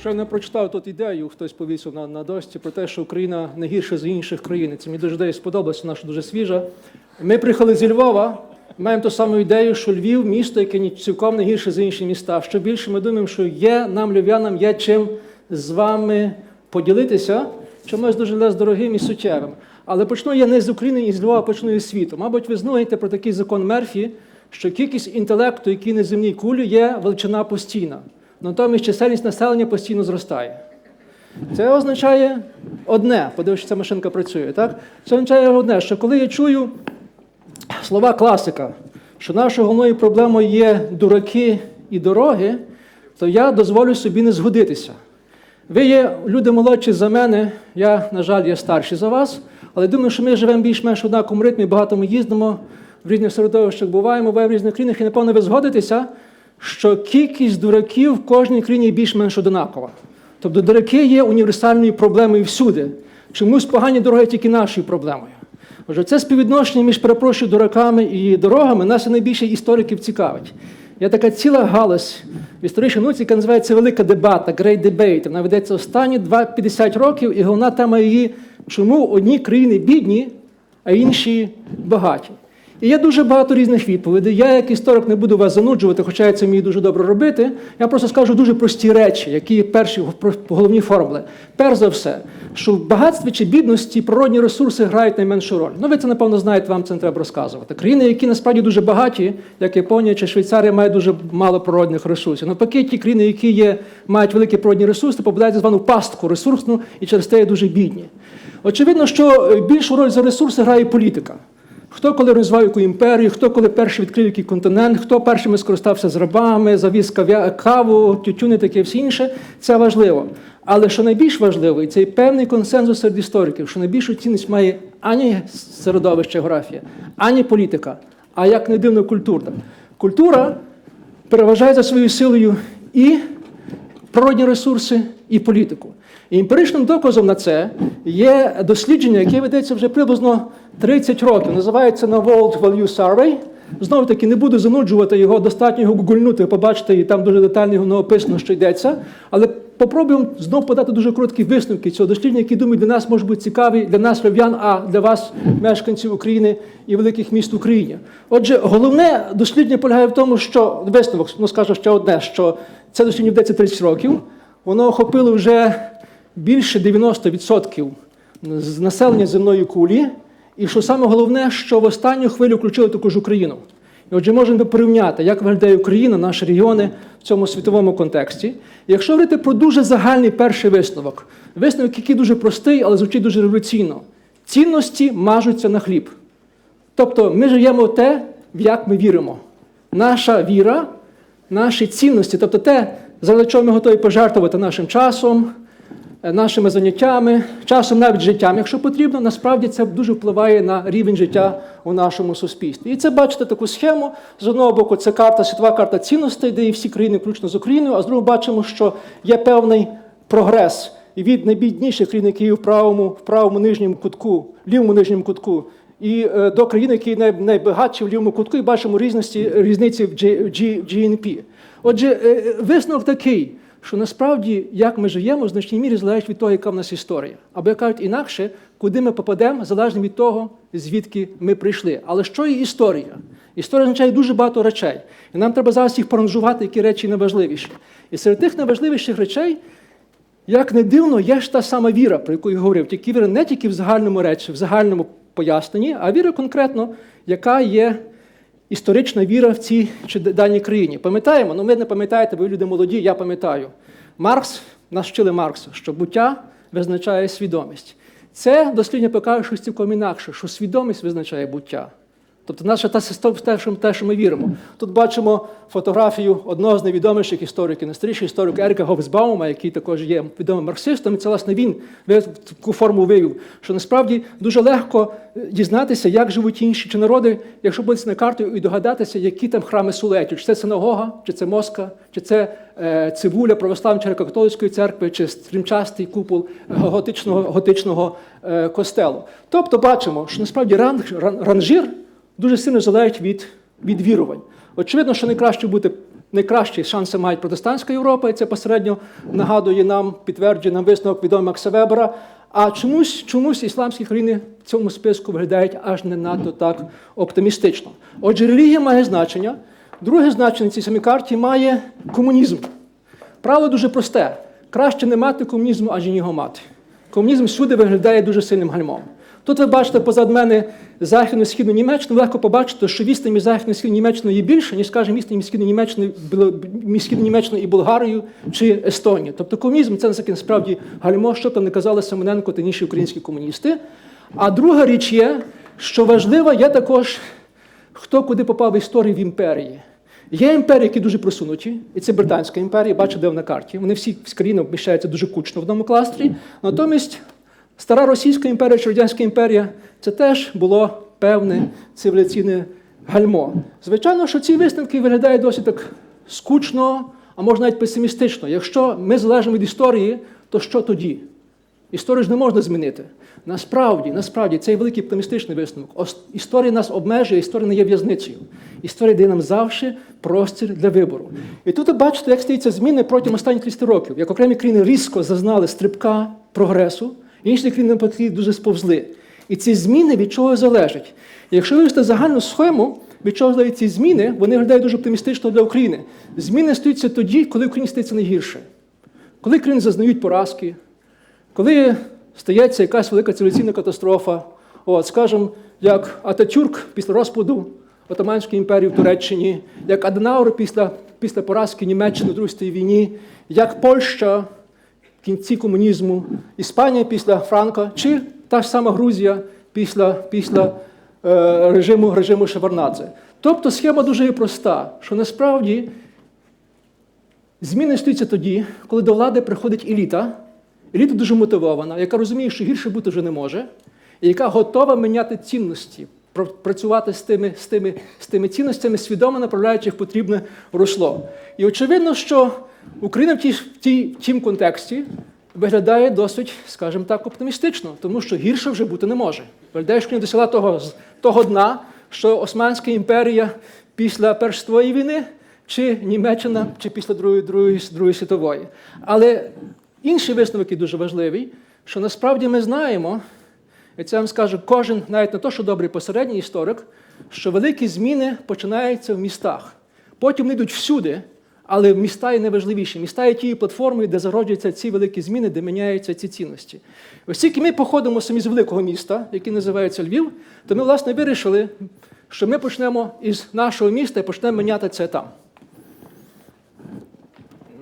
Щойно прочитав тут ідею, хтось повісив на, на дошці про те, що Україна не гірша за інших країн. Це мені дуже ідея сподобалася, наша дуже свіжа. Ми приїхали зі Львова, маємо ту саму ідею, що Львів місто, яке цілком не гірше за інші міста. Що більше ми думаємо, що є нам, львів'янам, є чим з вами поділитися, чимось дуже лес дорогим і суттєвим. Але почну я не з України і з Львова, почну із світу. Мабуть, ви знаєте про такий закон Мерфі, що кількість інтелекту, який на земній кулі, є величина постійна. Натомість чисельність населення постійно зростає. Це означає одне, подивившись, ця машинка працює, так? Це означає одне, що коли я чую слова класика, що нашою головною проблемою є дураки і дороги, то я дозволю собі не згодитися. Ви є люди молодші за мене, я, на жаль, є старший за вас, але думаю, що ми живемо більш-менш в однаковому ритмі, багато ми їздимо, в різних середовищах буваємо, буваємо в різних країнах, і напевно ви згодитеся, що кількість дураків в кожній країні більш-менш однакова. Тобто дураки є універсальною проблемою всюди. Чомусь погані дороги тільки нашою проблемою. Отже, це співвідношення між перепрошую дураками і дорогами нас найбільше істориків цікавить. Є така ціла галузь в історичній науці, яка називається Велика дебата, Great Debate. Вона ведеться останні 2-50 років, і головна тема її, чому одні країни бідні, а інші багаті. І є дуже багато різних відповідей. Я, як історик, не буду вас зануджувати, хоча я це вмію дуже добре робити. Я просто скажу дуже прості речі, які перші головні формули. Перш за все, що в багатстві чи бідності природні ресурси грають найменшу роль. Ну, ви це, напевно, знаєте, вам це не треба розказувати. Країни, які насправді дуже багаті, як Японія чи Швейцарія, мають дуже мало природних ресурсів. Навпаки, ті країни, які є, мають великі природні ресурси, попадають звану пастку ресурсну і через те є дуже бідні. Очевидно, що е, більшу роль за ресурси грає політика. Хто коли розвивав яку імперію, хто коли перший відкрив який континент, хто першими скористався з рабами, завіз каву, тютюни, таке все інше, це важливо. Але що найбільш важливо, і це і певний консенсус серед істориків, що найбільшу цінність має ані середовище географія, ані політика, а як не дивно, культура. Культура переважає за своєю силою і природні ресурси і політику. І емпіричним доказом на це є дослідження, яке ведеться вже приблизно 30 років. Називається на World Value Survey. Знову таки, не буду зануджувати його, достатньо його гугульнути, побачити, і там дуже детально воно описано, що йдеться. Але попробуємо знову подати дуже короткі висновки цього дослідження, які думаю, для нас можуть бути цікаві, для нас львів'ян, а для вас, мешканців України і великих міст в Україні. Отже, головне дослідження полягає в тому, що висновок, ну скажу ще одне, що це дослідження ведеться 30 років, воно охопило вже більше 90% з населення земної кулі. І що саме головне, що в останню хвилю включили також Україну. І отже, можемо порівняти, як виглядає Україна, наші регіони в цьому світовому контексті. І якщо говорити про дуже загальний перший висновок, висновок, який дуже простий, але звучить дуже революційно. Цінності мажуться на хліб. Тобто ми живемо те, в як ми віримо. Наша віра, наші цінності, тобто те, заради чого ми готові пожертвувати нашим часом, нашими заняттями, часом навіть життям, якщо потрібно, насправді це дуже впливає на рівень життя у нашому суспільстві. І це бачите таку схему. З одного боку, це карта, світова карта цінностей, де є всі країни, включно з Україною, а з другого бачимо, що є певний прогрес. І від найбідніших країн, які є в правому, в правому нижньому кутку, лівому нижньому кутку, і е, до країн, які най, найбагатші в лівому кутку, і бачимо різності, різниці в GNP. Отже, е, висновок такий, що насправді, як ми живемо, в значній мірі залежить від того, яка в нас історія. Або як кажуть інакше, куди ми попадемо, залежно від того, звідки ми прийшли. Але що є історія? Історія означає дуже багато речей. І нам треба зараз їх поранжувати, які речі найважливіші. І серед тих найважливіших речей як не дивно, є ж та сама віра, про яку я говорив, тільки віра не тільки в загальному речі, в загальному поясненні, а віра конкретно, яка є історична віра в цій чи даній країні. Пам'ятаємо, ну ви не пам'ятаєте, ви люди молоді, я пам'ятаю. Маркс, нас вчили Маркса, що буття визначає свідомість. Це дослідження покаже щось цілком інакше, що свідомість визначає буття. Тобто наша та система те, що, ми віримо. Тут бачимо фотографію одного з найвідоміших істориків, найстаріший історик Ерика Говсбаума, який також є відомим марксистом. І це, власне, він таку форму вивів, що насправді дуже легко е, дізнатися, як живуть інші чи народи, якщо подивитися на карту і догадатися, які там храми сулетють. Чи це синагога, чи це Моска, чи це е, цибуля православної чи католицької церкви, чи стрімчастий купол е, готичного, готичного костелу. Тобто бачимо, що насправді ранжир дуже сильно залежить від, від вірувань. Очевидно, що найкраще бути найкращі шанси мають протестантська Європа, і це посередньо нагадує нам, підтверджує нам висновок відомого Макса Вебера. А чомусь, чомусь ісламські країни в цьому списку виглядають аж не надто так оптимістично. Отже, релігія має значення. Друге значення цій самій карті має комунізм. Правило дуже просте: краще не мати комунізму, аніж його мати. Комунізм всюди виглядає дуже сильним гальмом. Тут ви бачите позад мене західну східну Німеччину, легко побачити, що відстань між західною східною Німеччиною є більше, ніж, скажімо, відстань між східною Німеччиною, Німеччиною і Болгарією чи Естонією. Тобто комунізм це насправді гальмо, що там не казали Семененко та інші українські комуністи. А друга річ є, що важлива є також, хто куди попав в історію в імперії. Є імперії, які дуже просунуті, і це Британська імперія, бачите, де на карті. Вони всі з країни вміщаються дуже кучно в одному кластрі. Натомість стара Російська імперія чи Радянська імперія це теж було певне цивілізаційне гальмо. Звичайно, що ці висновки виглядають досить так скучно, а може навіть песимістично. Якщо ми залежимо від історії, то що тоді? Історію ж не можна змінити. Насправді, насправді, це є великий оптимістичний висновок. Історія нас обмежує, історія не є в'язницею. Історія дає нам завжди простір для вибору. І тут ви бачите, як стаються зміни протягом останніх 30 років. Як окремі країни різко зазнали стрибка прогресу, інші навпаки дуже сповзли. І ці зміни від чого залежать? І якщо вивести загальну схему, від чого залежать ці зміни, вони виглядають дуже оптимістично для України. Зміни стаються тоді, коли Україні стається найгірше. Коли країни зазнають поразки, коли стається якась велика цивілізаційна катастрофа, от, скажімо, як Ататюрк після розпаду Отоманської імперії в Туреччині, як Аденаур після, після поразки Німеччини у Другій війні, як Польща в кінці комунізму, Іспанія після Франка, чи та ж сама Грузія після, після е, режиму, режиму Шеварнадзе. Тобто схема дуже є проста, що насправді Зміни стаються тоді, коли до влади приходить еліта, еліта дуже мотивована, яка розуміє, що гірше бути вже не може, і яка готова міняти цінності, працювати з тими, з тими, з тими цінностями, свідомо направляючи їх потрібне русло. І очевидно, що Україна в, тій, в, тій, в тім контексті виглядає досить, скажімо так, оптимістично, тому що гірше вже бути не може. Не досягла того, того дна, що Османська імперія після Першої війни чи Німеччина, чи після Другої, Другої, Другої світової. Але інший висновок є дуже важливий, що насправді ми знаємо, і це вам скаже кожен, навіть не то, що добрий посередній історик, що великі зміни починаються в містах. Потім вони йдуть всюди, але міста є найважливіші. Міста є тією платформою, де зароджуються ці великі зміни, де міняються ці цінності. Оскільки ми походимо самі з великого міста, яке називається Львів, то ми, власне, вирішили, що ми почнемо із нашого міста і почнемо міняти це там.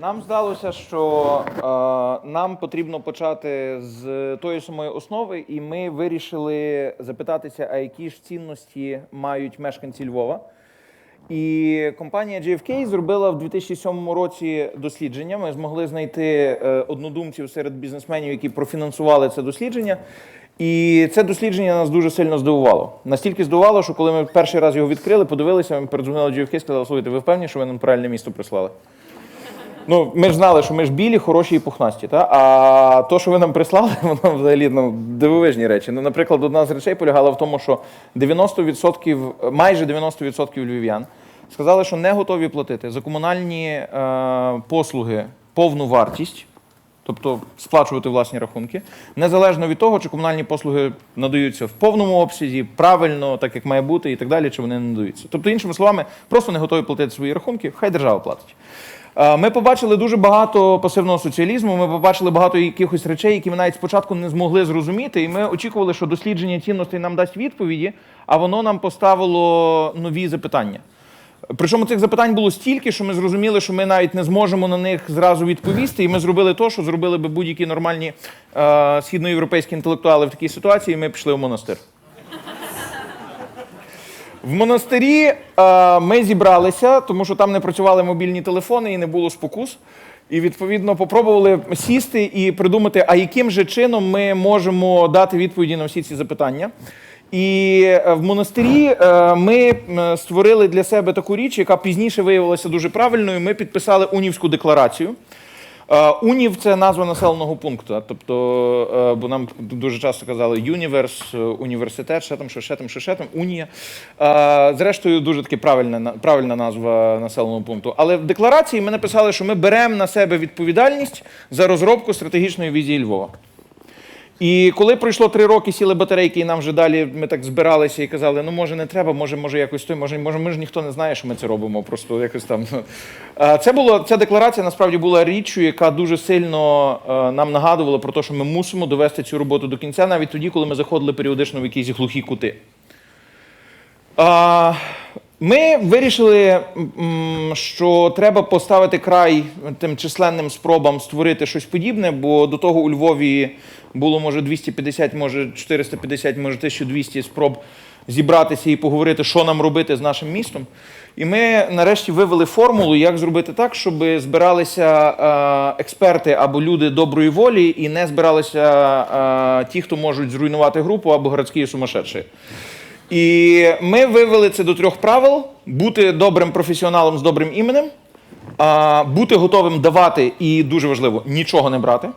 Нам здалося, що е, нам потрібно почати з тої самої основи, і ми вирішили запитатися, а які ж цінності мають мешканці Львова. І компанія GFK зробила в 2007 році дослідження. Ми змогли знайти е, однодумців серед бізнесменів, які профінансували це дослідження. І це дослідження нас дуже сильно здивувало. Настільки здивувало, що коли ми перший раз його відкрили, подивилися, ми передзвонили GFK і сказали, слухайте, ви впевнені, що ви нам правильне місто прислали? Ну, ми ж знали, що ми ж білі, хороші і пухнасті. Та? А то, що ви нам прислали, воно взагалі ну, дивовижні речі. Ну, наприклад, одна з речей полягала в тому, що 90%, майже 90% львів'ян сказали, що не готові платити за комунальні е, послуги повну вартість. Тобто сплачувати власні рахунки, незалежно від того, чи комунальні послуги надаються в повному обсязі, правильно, так як має бути, і так далі, чи вони не надаються. Тобто, іншими словами, просто не готові платити свої рахунки, хай держава платить. Е, Ми побачили дуже багато пасивного соціалізму. Ми побачили багато якихось речей, які ми навіть спочатку не змогли зрозуміти. І ми очікували, що дослідження цінностей нам дасть відповіді, а воно нам поставило нові запитання. Причому цих запитань було стільки, що ми зрозуміли, що ми навіть не зможемо на них зразу відповісти. І ми зробили те, що зробили би будь-які нормальні е, східноєвропейські інтелектуали в такій ситуації. і Ми пішли в монастир. В монастирі е, ми зібралися, тому що там не працювали мобільні телефони і не було спокус. І відповідно попробували сісти і придумати, а яким же чином ми можемо дати відповіді на всі ці запитання. І е, в монастирі е, ми створили для себе таку річ, яка пізніше виявилася дуже правильною. Ми підписали унівську декларацію. Е, Унів це назва населеного пункту. Тобто, е, бо нам дуже часто казали юніверс, е, університет, ще там, що ще там, що ще там, унія. Зрештою, дуже таки правильна, правильна назва населеного пункту. Але в декларації ми написали, що ми беремо на себе відповідальність за розробку стратегічної візії Львова. І коли пройшло три роки, сіли батарейки, і нам вже далі ми так збиралися і казали, ну може не треба, може, може якось той, може, може, ми ж ніхто не знає, що ми це робимо. Просто якось там. Це було ця декларація насправді була річчю, яка дуже сильно е, нам нагадувала про те, що ми мусимо довести цю роботу до кінця, навіть тоді, коли ми заходили періодично в якісь глухі кути. Ми вирішили, що треба поставити край тим численним спробам створити щось подібне, бо до того у Львові було може 250, може 450, може 1200 спроб зібратися і поговорити, що нам робити з нашим містом. І ми нарешті вивели формулу, як зробити так, щоб збиралися е, експерти або люди доброї волі, і не збиралися е, ті, хто можуть зруйнувати групу або городські сумасшедші. І ми вивели це до трьох правил: бути добрим професіоналом з добрим іменем, бути готовим давати і дуже важливо нічого не брати.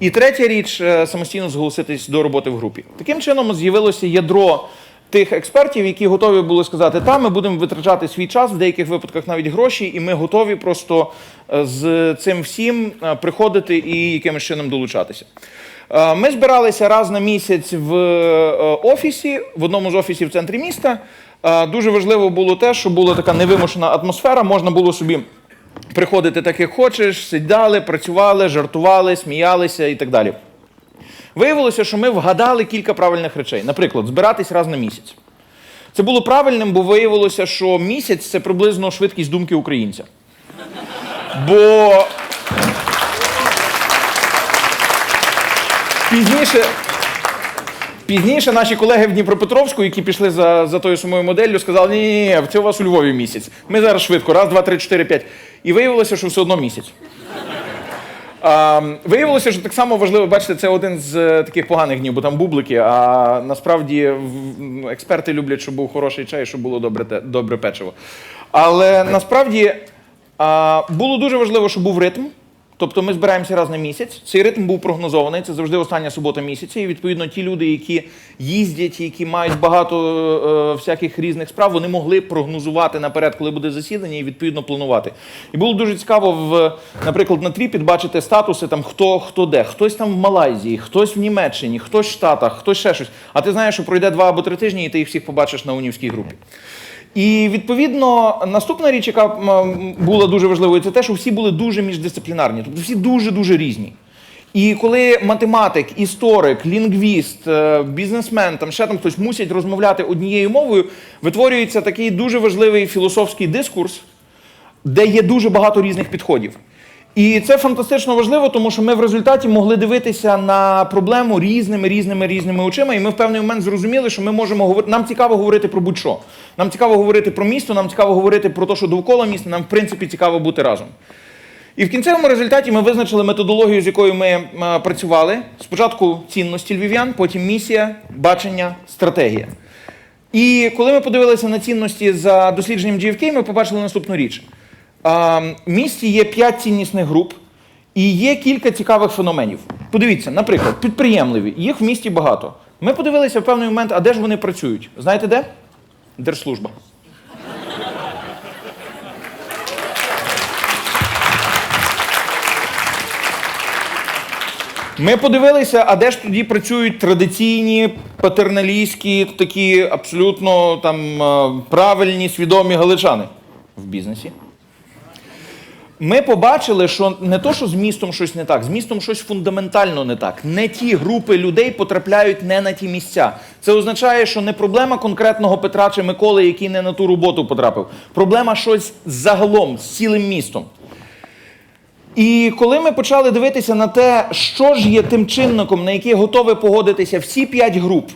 І третя річ е, самостійно зголоситись до роботи в групі. Таким чином з'явилося ядро тих експертів, які готові були сказати, та ми будемо витрачати свій час, в деяких випадках навіть гроші, і ми готові просто е, з цим всім е, приходити і якимось чином долучатися. Ми збиралися раз на місяць в офісі, в одному з офісів в центрі міста. Дуже важливо було те, що була така невимушена атмосфера, можна було собі приходити так, як хочеш, сиділи, працювали, жартували, сміялися і так далі. Виявилося, що ми вгадали кілька правильних речей. Наприклад, збиратись раз на місяць. Це було правильним, бо виявилося, що місяць це приблизно швидкість думки українця. Бо пізніше, пізніше наші колеги в Дніпропетровську, які пішли за, за тою самою моделлю, сказали, ні, ні, ні, це у вас у Львові місяць. Ми зараз швидко, раз, два, три, чотири, п'ять. І виявилося, що все одно місяць. А, виявилося, що так само важливо, бачите, це один з е, таких поганих днів, бо там бублики, а насправді експерти люблять, щоб був хороший чай, щоб було добре, те- добре печиво. Але насправді а, було дуже важливо, щоб був ритм. Тобто ми збираємося раз на місяць. Цей ритм був прогнозований. Це завжди остання субота місяця. І відповідно ті люди, які їздять, які мають багато е, всяких різних справ, вони могли прогнозувати наперед, коли буде засідання, і відповідно планувати. І було дуже цікаво в, наприклад, на тріпі бачити статуси там хто хто де. Хтось там в Малайзії, хтось в Німеччині, хтось в Штатах, хтось ще щось. А ти знаєш, що пройде два або три тижні, і ти їх всіх побачиш на унівській групі. І відповідно наступна річ, яка була дуже важливою, це те, що всі були дуже міждисциплінарні, тобто всі дуже дуже різні. І коли математик, історик, лінгвіст, е, бізнесмен, там ще там хтось мусять розмовляти однією мовою, витворюється такий дуже важливий філософський дискурс, де є дуже багато різних підходів. І це фантастично важливо, тому що ми в результаті могли дивитися на проблему різними різними різними очима, і ми в певний момент зрозуміли, що ми можемо говорити. Нам цікаво говорити про будь-що. Нам цікаво говорити про місто, нам цікаво говорити про те, що довкола міста, нам в принципі цікаво бути разом. І в кінцевому результаті ми визначили методологію, з якою ми працювали. Спочатку цінності львів'ян, потім місія, бачення, стратегія. І коли ми подивилися на цінності за дослідженням GFK, ми побачили наступну річ. В місті є п'ять ціннісних груп, і є кілька цікавих феноменів. Подивіться, наприклад, підприємливі, їх в місті багато. Ми подивилися в певний момент, а де ж вони працюють? Знаєте де? Держслужба. Ми подивилися, а де ж тоді працюють традиційні патерналістські, такі абсолютно там е, правильні, свідомі галичани в бізнесі. Ми побачили, що не то, що з містом щось не так, з містом щось фундаментально не так. Не ті групи людей потрапляють не на ті місця. Це означає, що не проблема конкретного Петра чи Миколи, який не на ту роботу потрапив. Проблема щось загалом з цілим містом. І коли ми почали дивитися на те, що ж є тим чинником, на який готові погодитися всі п'ять груп,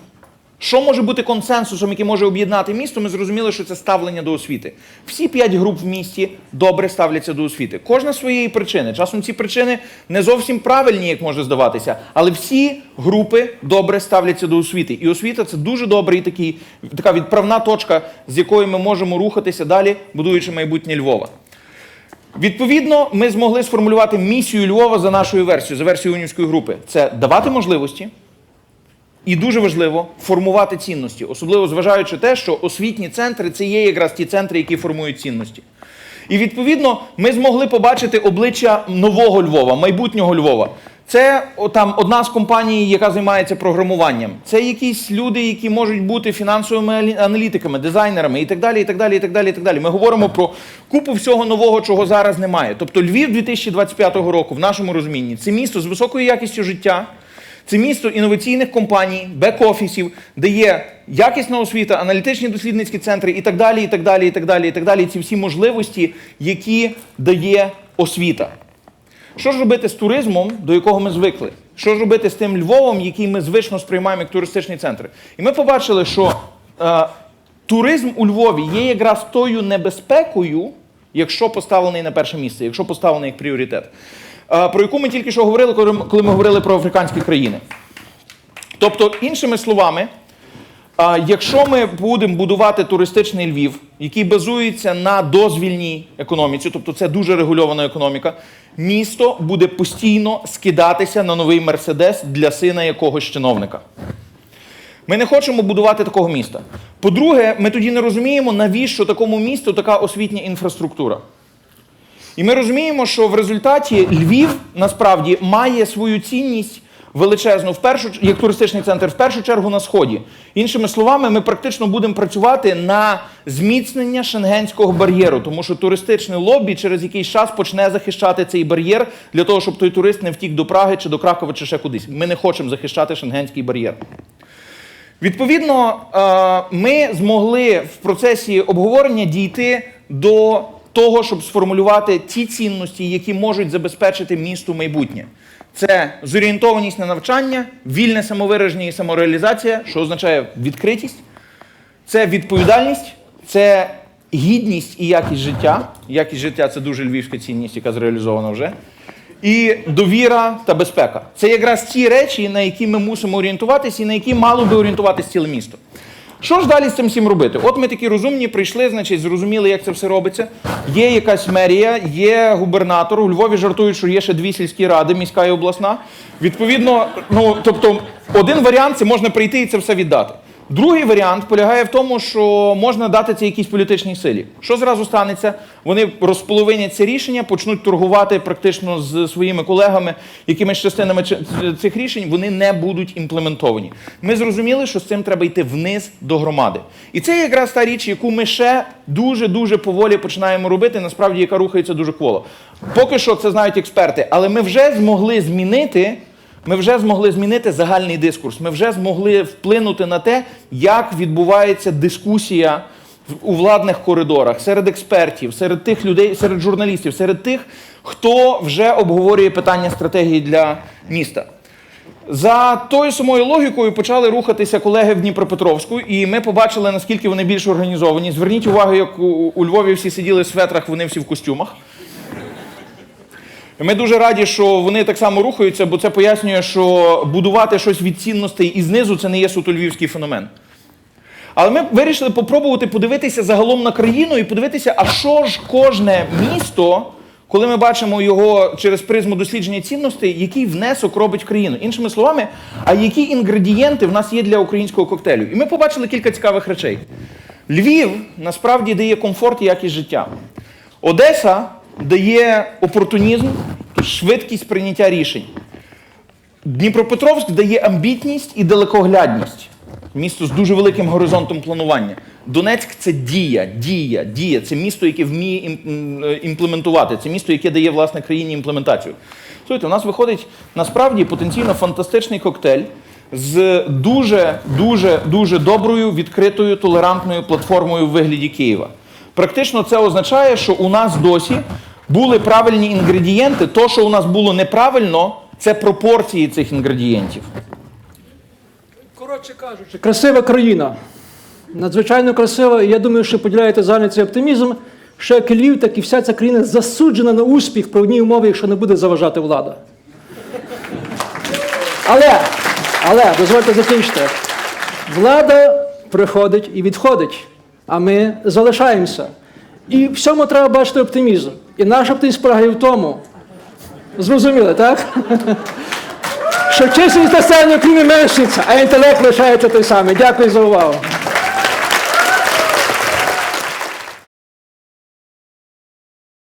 що може бути консенсусом, який може об'єднати місто, ми зрозуміли, що це ставлення до освіти. Всі п'ять груп в місті добре ставляться до освіти. Кожна своєї причини. Часом ці причини не зовсім правильні, як може здаватися, але всі групи добре ставляться до освіти. І освіта це дуже добрий такий, така відправна точка, з якої ми можемо рухатися далі, будуючи майбутнє Львова. Відповідно, ми змогли сформулювати місію Львова за нашою версією, за версією унівської групи. Це давати можливості і дуже важливо формувати цінності, особливо зважаючи те, що освітні центри це є якраз ті центри, які формують цінності. І відповідно ми змогли побачити обличчя нового Львова, майбутнього Львова. Це там одна з компаній, яка займається програмуванням. Це якісь люди, які можуть бути фінансовими аналітиками, дизайнерами і так далі. і так далі, і так далі, і так далі. Ми говоримо про купу всього нового, чого зараз немає. Тобто Львів 2025 року, в нашому розумінні, це місто з високою якістю життя. Це місто інноваційних компаній, бек-офісів, де є якісна освіта, аналітичні дослідницькі центри і так далі, і так далі, і так далі, і так далі. Ці всі можливості, які дає освіта. Що ж робити з туризмом, до якого ми звикли? Що ж робити з тим Львовом, який ми звично сприймаємо як туристичний центр? І ми побачили, що е, туризм у Львові є якраз тою небезпекою, якщо поставлений на перше місце, якщо поставлений як пріоритет, про яку ми тільки що говорили, коли ми- говорили про африканські країни. Тобто, іншими словами, Якщо ми будемо будувати туристичний Львів, який базується на дозвільній економіці, тобто це дуже регульована економіка, місто буде постійно скидатися на новий мерседес для сина якогось чиновника. Ми не хочемо будувати такого міста. По-друге, ми тоді не розуміємо, навіщо такому місту така освітня інфраструктура. І ми розуміємо, що в результаті Львів насправді має свою цінність величезну в першу як туристичний центр, в першу чергу на сході. Іншими словами, ми практично будемо працювати на зміцнення шенгенського бар'єру, тому що туристичне лобі через якийсь час почне захищати цей бар'єр для того, щоб той турист не втік до Праги чи до Кракова чи ще кудись. Ми не хочемо захищати шенгенський бар'єр. Відповідно, е, ми змогли в процесі обговорення дійти до того, щоб сформулювати ті цінності, які можуть забезпечити місту майбутнє. Це зорієнтованість на навчання, вільне самовираження і самореалізація, що означає відкритість, це відповідальність, це гідність і якість життя. Якість життя це дуже львівська цінність, яка зреалізована вже. І довіра та безпека. Це якраз ті речі, на які ми мусимо орієнтуватися і на які мало би орієнтуватися ціле місто. Що ж далі з цим всім робити? От ми такі розумні, прийшли, значить, зрозуміли, як це все робиться. Є якась мерія, є губернатор. У Львові жартують, що є ще дві сільські ради, міська і обласна. Відповідно, ну тобто, один варіант це можна прийти і це все віддати. Другий варіант полягає в тому, що можна дати це якійсь політичній силі. Що зразу станеться? Вони розполовинять це рішення, почнуть торгувати практично з своїми колегами, якимись частинами цих рішень вони не будуть імплементовані. Ми зрозуміли, що з цим треба йти вниз до громади. І це якраз та річ, яку ми ще дуже дуже поволі починаємо робити, насправді яка рухається дуже кволо. Поки що це знають експерти, але ми вже змогли змінити. Ми вже змогли змінити загальний дискурс. Ми вже змогли вплинути на те, як відбувається дискусія у владних коридорах серед експертів, серед тих людей, серед журналістів, серед тих, хто вже обговорює питання стратегії для міста. За тою самою логікою почали рухатися колеги в Дніпропетровську, і ми побачили, наскільки вони більш організовані. Зверніть увагу, як у Львові всі сиділи в светрах, вони всі в костюмах. Ми дуже раді, що вони так само рухаються, бо це пояснює, що будувати щось від цінностей і знизу це не є суто львівський феномен. Але ми вирішили попробувати подивитися загалом на країну і подивитися, а що ж кожне місто, коли ми бачимо його через призму дослідження цінностей, який внесок робить в країну. Іншими словами, а які інгредієнти в нас є для українського коктейлю? І ми побачили кілька цікавих речей. Львів насправді дає комфорт і якість життя. Одеса дає опортунізм, швидкість прийняття рішень. Дніпропетровськ дає амбітність і далекоглядність. Місто з дуже великим горизонтом планування. Донецьк це дія, дія, дія. Це місто, яке вміє е, імплементувати. Це місто, яке дає власне країні імплементацію. Слухайте, у нас виходить насправді потенційно фантастичний коктейль з дуже, дуже, дуже доброю, відкритою, толерантною платформою в вигляді Києва. Практично це означає, що у нас досі були правильні інгредієнти. То, що у нас було неправильно, це пропорції цих інгредієнтів. Коротше кажучи, красива країна. Надзвичайно красива, і я думаю, що поділяєте загальний цей оптимізм. Що як Львів, так і вся ця країна засуджена на успіх при одній умові, якщо не буде заважати влада. Але, але, дозвольте закінчити. Влада приходить і відходить, а ми залишаємося. І в цьому треба бачити оптимізм. І наша оптимізм полягає в тому. Зрозуміли, так? Що чисельність населення України меншиться, а інтелект лишається той самий. Дякую за увагу.